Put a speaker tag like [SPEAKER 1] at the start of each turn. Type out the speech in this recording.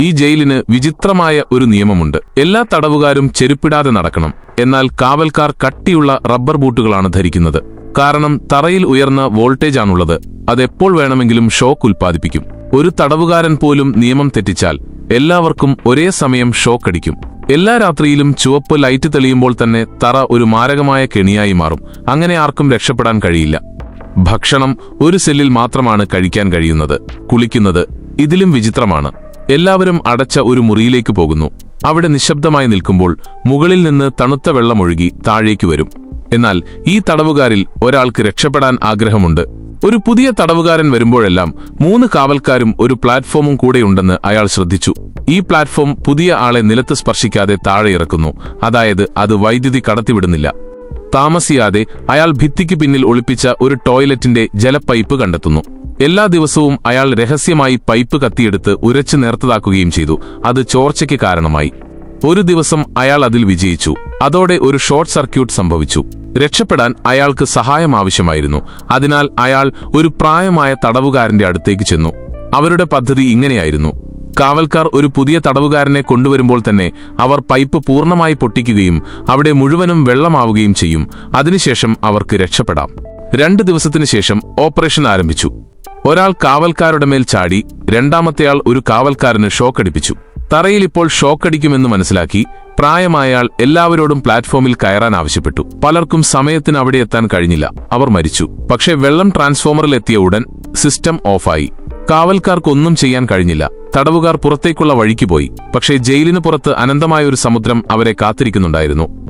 [SPEAKER 1] ഈ ജയിലിന് വിചിത്രമായ ഒരു നിയമമുണ്ട്. എല്ലാ തടവുകാരും ചെരുപ്പിടാതെ നടക്കണം. എന്നാൽ കാവൽക്കാർ കട്ടിയുള്ള റബ്ബർ ബൂട്ടുകളാണ് ധരിക്കുന്നത്. കാരണം തറയിൽ ഉയർന്ന വോൾട്ടേജ് ആണുള്ളത് അതെപ്പോൾ വേണമെങ്കിലും ഷോക്ക് ഉൽപ്പാദിപ്പിക്കും. ഒരു തടവുകാരൻ പോലും നിയമം തെറ്റിച്ചാൽ എല്ലാവർക്കും ഒരേ സമയം ഷോക്ക് അടിക്കും. എല്ലാ രാത്രിയിലും ചുവപ്പ് ലൈറ്റ് തെളിയുമ്പോൾ തന്നെ തറ ഒരു മാരകമായ കെണിയായി മാറും. അങ്ങനെ ആർക്കും രക്ഷപ്പെടാൻ കഴിയില്ല. ഭക്ഷണം ഒരു സെല്ലിൽ മാത്രമാണ് കഴിക്കാൻ കഴിയുന്നത്. കുളിക്കുന്നത് ഇതിലും വിചിത്രമാണ്. എല്ലാവരും അടച്ച ഒരു മുറിയിലേക്ക് പോകുന്നു. അവിടെ നിശബ്ദമായി നിൽക്കുമ്പോൾ മുകളിൽ നിന്ന് തണുത്ത വെള്ളമൊഴുകി താഴേക്ക് വരും. എന്നാൽ ഈ തടവുകാരിൽ ഒരാൾക്ക് രക്ഷപ്പെടാൻ ആഗ്രഹമുണ്ട്. ഒരു പുതിയ തടവുകാരൻ വരുമ്പോഴെല്ലാം മൂന്ന് കാവൽക്കാരും ഒരു പ്ലാറ്റ്ഫോമും കൂടെയുണ്ടെന്ന് അയാൾ ശ്രദ്ധിച്ചു. ഈ പ്ലാറ്റ്ഫോം പുതിയ ആളെ നിലത്ത് സ്പർശിക്കാതെ താഴെ ഇറക്കുന്നു. അതായത് അത് വൈദ്യുതി കടത്തിവിടുന്നില്ല. താമസിയാതെ അയാൾ ഭിത്തിക്ക് പിന്നിൽ ഒളിപ്പിച്ച ഒരു ടോയ്ലറ്റിന്റെ ജലപ്പൈപ്പ് കണ്ടെത്തുന്നു. എല്ലാ ദിവസവും അയാൾ രഹസ്യമായി പൈപ്പ് കത്തിയെടുത്ത് ഉരച്ചു നേർത്തതാക്കുകയും ചെയ്തു. അത് ചോർച്ചയ്ക്ക് കാരണമായി. ഒരു ദിവസം അയാൾ അതിൽ വിജയിച്ചു. അതോടെ ഒരു ഷോർട്ട് സർക്യൂട്ട് സംഭവിച്ചു. രക്ഷപ്പെടാൻ അയാൾക്ക് സഹായം ആവശ്യമായിരുന്നു. അതിനാൽ അയാൾ ഒരു പ്രായമായ തടവുകാരന്റെ അടുത്തേക്ക് ചെന്നു. അവരുടെ പദ്ധതി ഇങ്ങനെയായിരുന്നു. കാവൽക്കാർ ഒരു പുതിയ തടവുകാരനെ കൊണ്ടുവരുമ്പോൾ തന്നെ അവർ പൈപ്പ് പൂർണമായി പൊട്ടിക്കുകയും അവിടെ മുഴുവനും വെള്ളമാവുകയും ചെയ്യും. അതിനുശേഷം അവർക്ക് രക്ഷപ്പെടാം. രണ്ട് ദിവസത്തിനു ശേഷം ഓപ്പറേഷൻ ആരംഭിച്ചു. ഒരാൾ കാവൽക്കാരുടെ മേൽ ചാടി രണ്ടാമത്തെയാൾ ഒരു കാവൽക്കാരന് ഷോക്കടിപ്പിച്ചു. തറയിൽ ഇപ്പോൾ ഷോക്കടിക്കുമെന്ന് മനസ്സിലാക്കി പ്രായമായയാൾ എല്ലാവരോടും പ്ലാറ്റ്ഫോമിൽ കയറാൻ ആവശ്യപ്പെട്ടു. പലർക്കും സമയത്തിന് അവിടെ എത്താൻ കഴിഞ്ഞില്ല. അവർ മരിച്ചു. പക്ഷേ വെള്ളം ട്രാൻസ്ഫോമറിൽ എത്തിയ ഉടൻ സിസ്റ്റം ഓഫായി. കാവൽക്കാർക്കൊന്നും ചെയ്യാൻ കഴിഞ്ഞില്ല. തടവുകാർ പുറത്തേക്കുള്ള വഴിക്ക് പോയി. പക്ഷേ ജയിലിന് പുറത്ത് അനന്തമായ ഒരു സമുദ്രം അവരെ കാത്തിരിക്കുന്നുണ്ടായിരുന്നു.